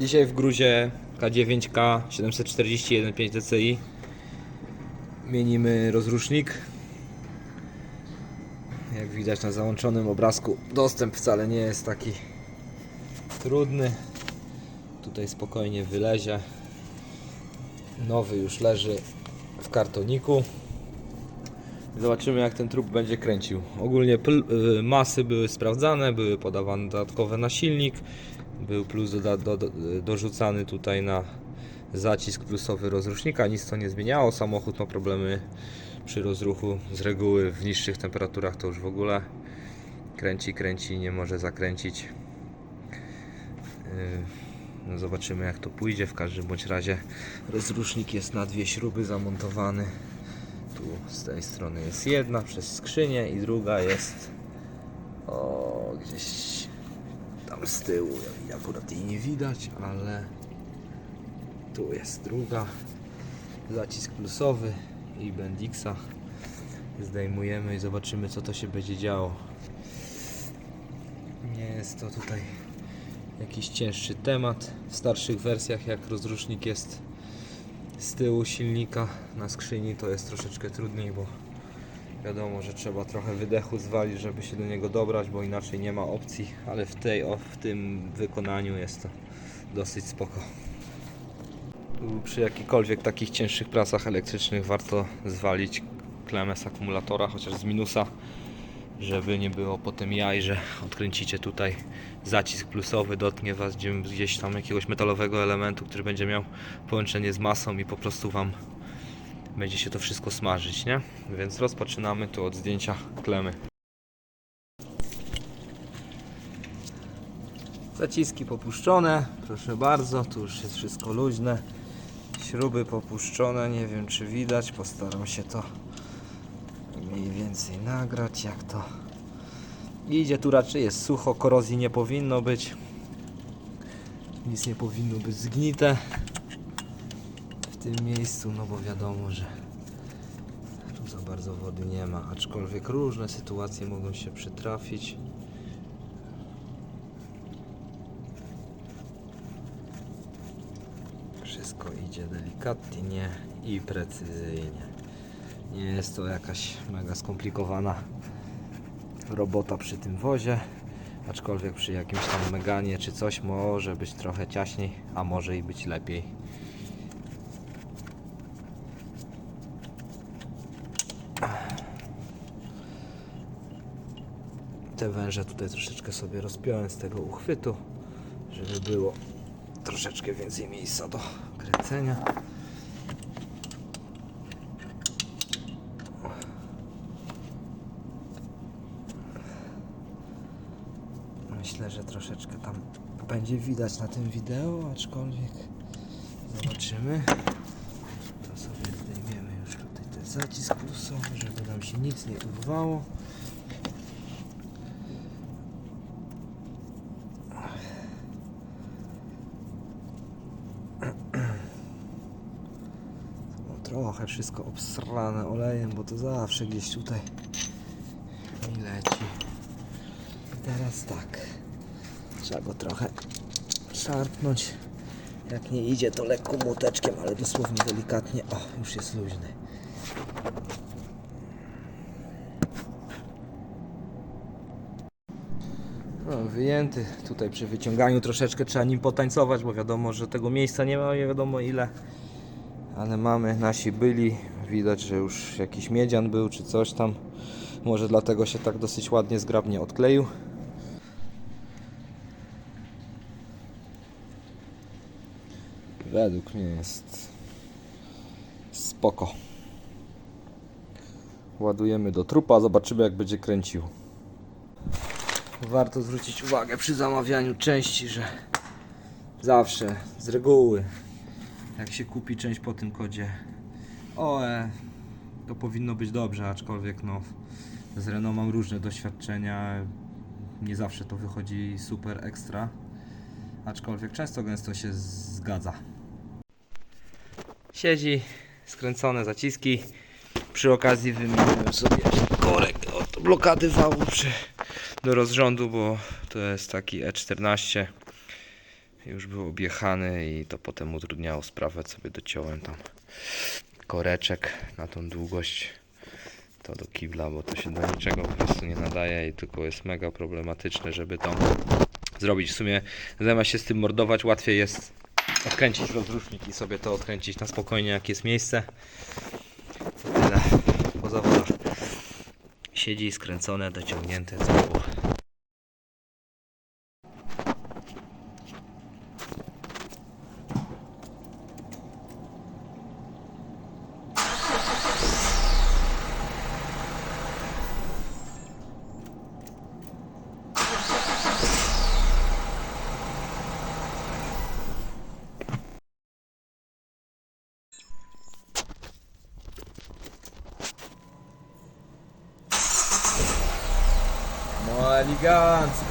Dzisiaj w gruzie K9K 741.5 DCI mienimy rozrusznik. Jak widać na załączonym obrazku, dostęp wcale nie jest taki trudny. Tutaj spokojnie wylezie. Nowy już leży w kartoniku. Zobaczymy jak ten trup będzie kręcił. Ogólnie y, masy były sprawdzane, były podawane dodatkowe na silnik. Był plus doda- do, do, dorzucany tutaj na zacisk plusowy rozrusznika. Nic to nie zmieniało. Samochód ma problemy przy rozruchu. Z reguły w niższych temperaturach to już w ogóle kręci, kręci, nie może zakręcić. Yy, No zobaczymy jak to pójdzie. W każdym bądź razie rozrusznik jest na dwie śruby zamontowany. Tu z tej strony jest jedna przez skrzynię i druga jest o gdzieś tam z tyłu. Akurat jej nie widać, ale tu jest druga. Zacisk plusowy i Bendixa. Zdejmujemy i zobaczymy co to się będzie działo. Nie jest to tutaj jakiś cięższy temat. W starszych wersjach jak rozrusznik jest z tyłu silnika na skrzyni to jest troszeczkę trudniej, bo wiadomo, że trzeba trochę wydechu zwalić, żeby się do niego dobrać, bo inaczej nie ma opcji, ale w, tej, w tym wykonaniu jest to dosyć spoko. Przy jakichkolwiek takich cięższych pracach elektrycznych warto zwalić klemę z akumulatora, chociaż z minusa, żeby nie było potem jaj, że odkręcicie tutaj zacisk plusowy, dotknie Was gdzie- gdzieś tam jakiegoś metalowego elementu, który będzie miał połączenie z masą i po prostu Wam będzie się to wszystko smażyć, nie? Więc rozpoczynamy tu od zdjęcia klemy. Zaciski popuszczone, proszę bardzo, tu już jest wszystko luźne. Śruby popuszczone, nie wiem czy widać, postaram się to mniej więcej nagrać jak to idzie. Tu raczej jest sucho, korozji nie powinno być. Nic nie powinno być zgnite tym miejscu, no bo wiadomo, że tu za bardzo wody nie ma, aczkolwiek różne sytuacje mogą się przytrafić. Wszystko idzie delikatnie i precyzyjnie. Nie jest to jakaś mega skomplikowana robota przy tym wozie, aczkolwiek przy jakimś tam meganie czy coś może być trochę ciaśniej, a może i być lepiej. Te węże tutaj troszeczkę sobie rozpiąłem z tego uchwytu, żeby było troszeczkę więcej miejsca do kręcenia. Myślę, że troszeczkę tam będzie widać na tym wideo, aczkolwiek zobaczymy. To sobie zdejmiemy już tutaj ten zacisk plusowy, żeby nam się nic nie urwało. No, trochę wszystko obsrane olejem, bo to zawsze gdzieś tutaj mi leci. I teraz tak. Trzeba go trochę szarpnąć. Jak nie idzie, to lekko młoteczkiem, ale dosłownie delikatnie. O, już jest luźny. No, wyjęty. Tutaj przy wyciąganiu troszeczkę trzeba nim potańcować, bo wiadomo, że tego miejsca nie ma, nie wiadomo ile. Ale mamy, nasi byli. Widać, że już jakiś miedzian był czy coś tam. Może dlatego się tak dosyć ładnie, zgrabnie odkleił. Według mnie jest spoko. Ładujemy do trupa, zobaczymy jak będzie kręcił. Warto zwrócić uwagę przy zamawianiu części, że zawsze, z reguły, jak się kupi część po tym kodzie OE, to powinno być dobrze, aczkolwiek no, z Renault mam różne doświadczenia, nie zawsze to wychodzi super ekstra, aczkolwiek często gęsto się zgadza. Siedzi, skręcone zaciski, przy okazji wymieniłem sobie korek od blokady wału przy, do rozrządu, bo to jest taki E14 już był objechany i to potem utrudniało sprawę, sobie dociąłem tam koreczek na tą długość to do kibla, bo to się do niczego po prostu nie nadaje i tylko jest mega problematyczne, żeby to zrobić. W sumie zamiast się z tym mordować, łatwiej jest odkręcić rozrusznik i sobie to odkręcić na spokojnie, jak jest miejsce. To tyle po zawodach. Siedzi skręcone, dociągnięte, co było. di anzi